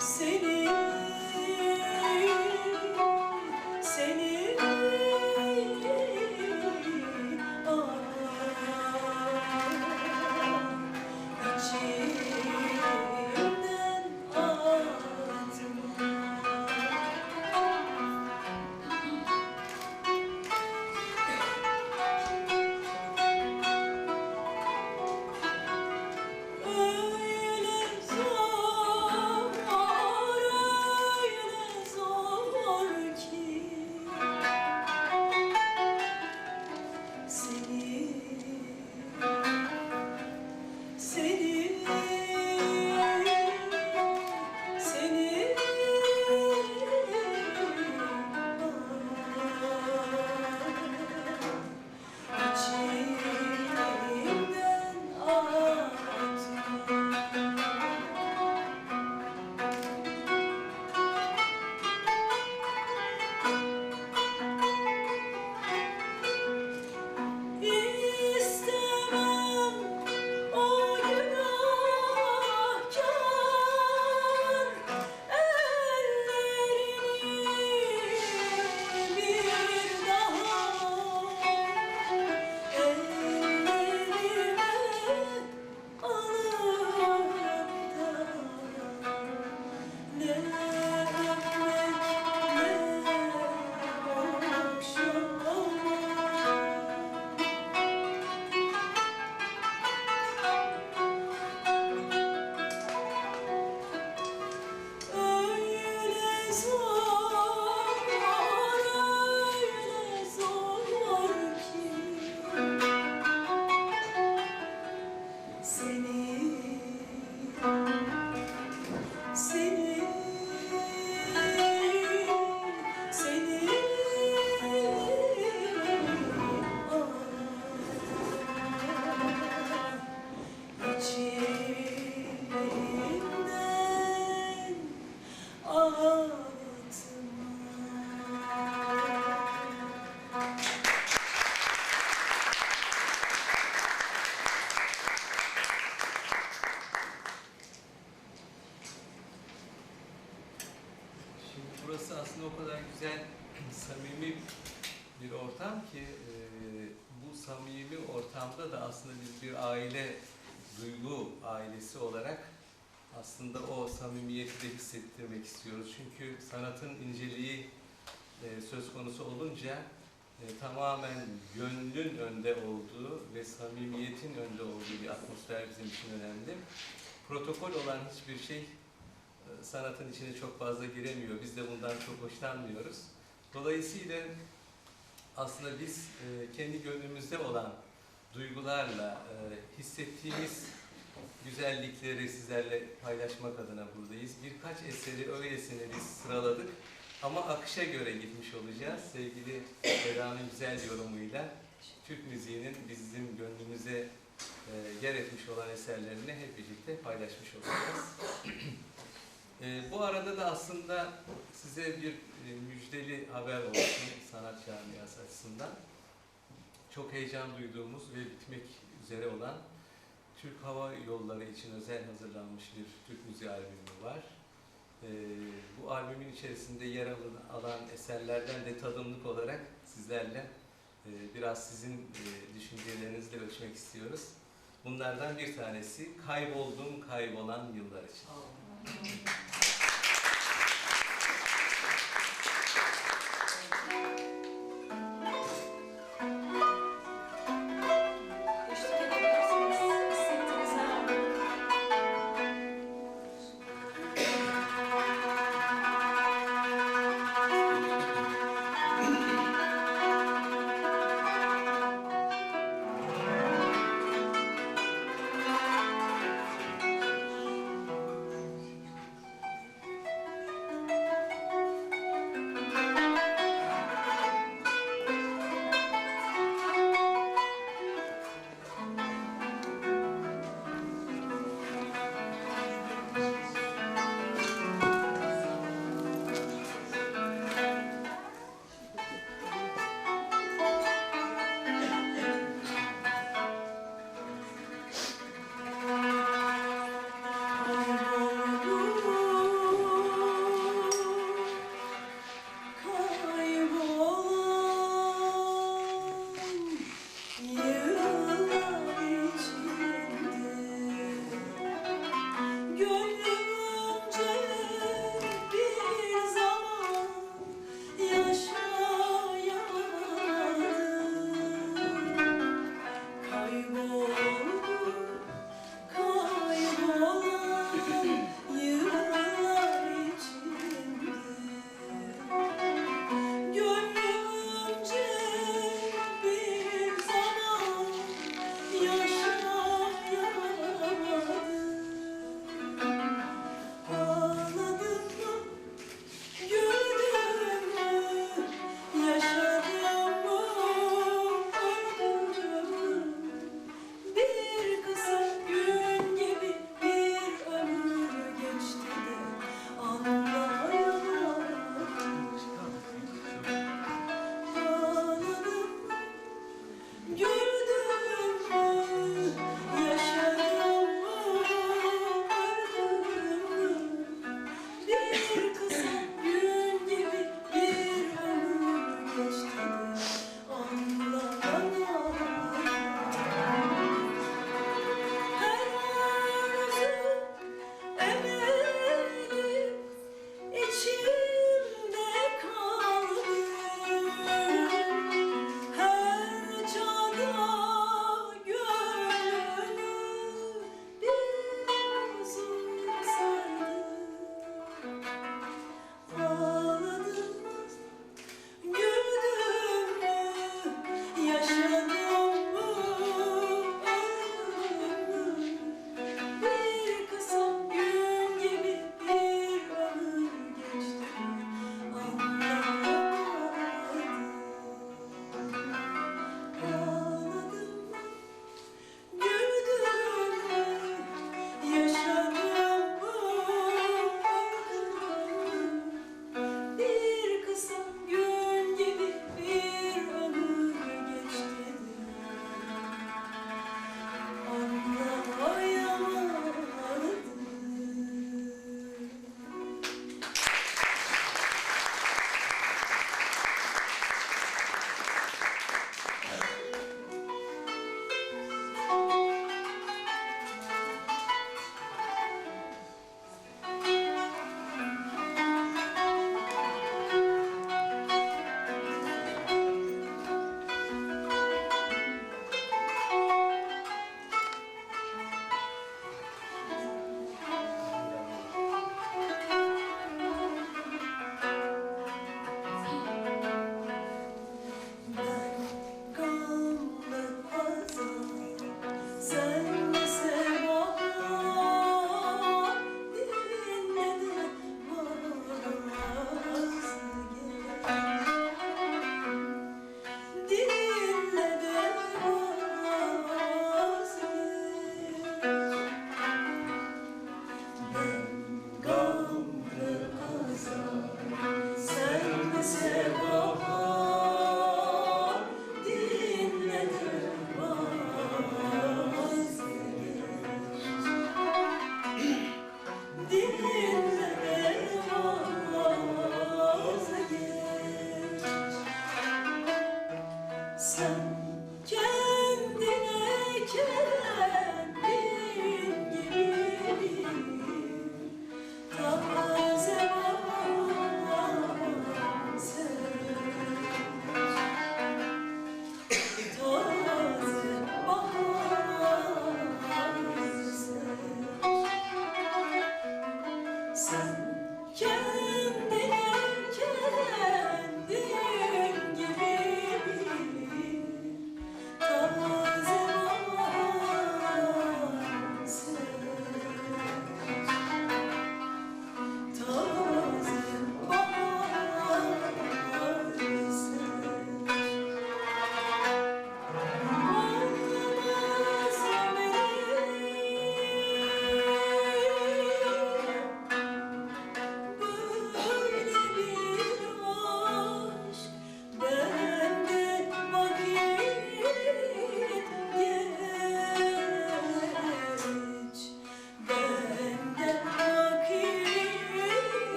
seni. Hissettirmek istiyoruz. Çünkü sanatın inceliği e, söz konusu olunca e, tamamen gönlün önde olduğu ve samimiyetin önde olduğu bir atmosfer bizim için önemli. Protokol olan hiçbir şey e, sanatın içine çok fazla giremiyor. Biz de bundan çok hoşlanmıyoruz. Dolayısıyla aslında biz e, kendi gönlümüzde olan duygularla e, hissettiğimiz güzellikleri sizlerle paylaşmak adına buradayız. Birkaç eseri öylesine biz sıraladık ama akışa göre gitmiş olacağız. Sevgili Eda'nın güzel yorumuyla Türk müziğinin bizim gönlümüze e, yer etmiş olan eserlerini hep birlikte paylaşmış olacağız. E, bu arada da aslında size bir e, müjdeli haber olsun sanat camiası açısından. Çok heyecan duyduğumuz ve bitmek üzere olan Türk Hava Yolları için özel hazırlanmış bir Türk müziği albümü var. E, bu albümün içerisinde yer alan, alan eserlerden de tadımlık olarak sizlerle e, biraz sizin e, düşüncelerinizle ölçmek istiyoruz. Bunlardan bir tanesi Kayboldum Kaybolan Yıllar için.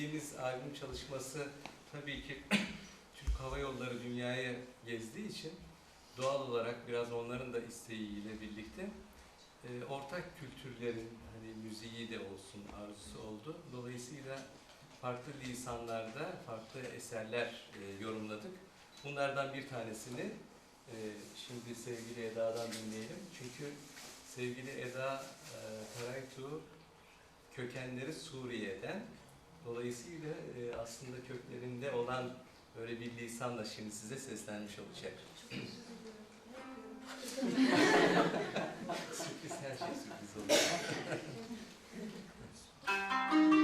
Bitirdiğimiz albüm çalışması tabii ki Türk Hava Yolları dünyaya gezdiği için doğal olarak biraz onların da isteğiyle birlikte e, ortak kültürlerin hani müziği de olsun arzusu oldu. Dolayısıyla farklı lisanlarda farklı eserler e, yorumladık. Bunlardan bir tanesini e, şimdi sevgili Eda'dan dinleyelim. Çünkü sevgili Eda e, Karaytu kökenleri Suriye'den Dolayısıyla e, aslında köklerinde olan böyle bir lisanla şimdi size seslenmiş olacak. Sürpriz her şey sürpriz. Evet.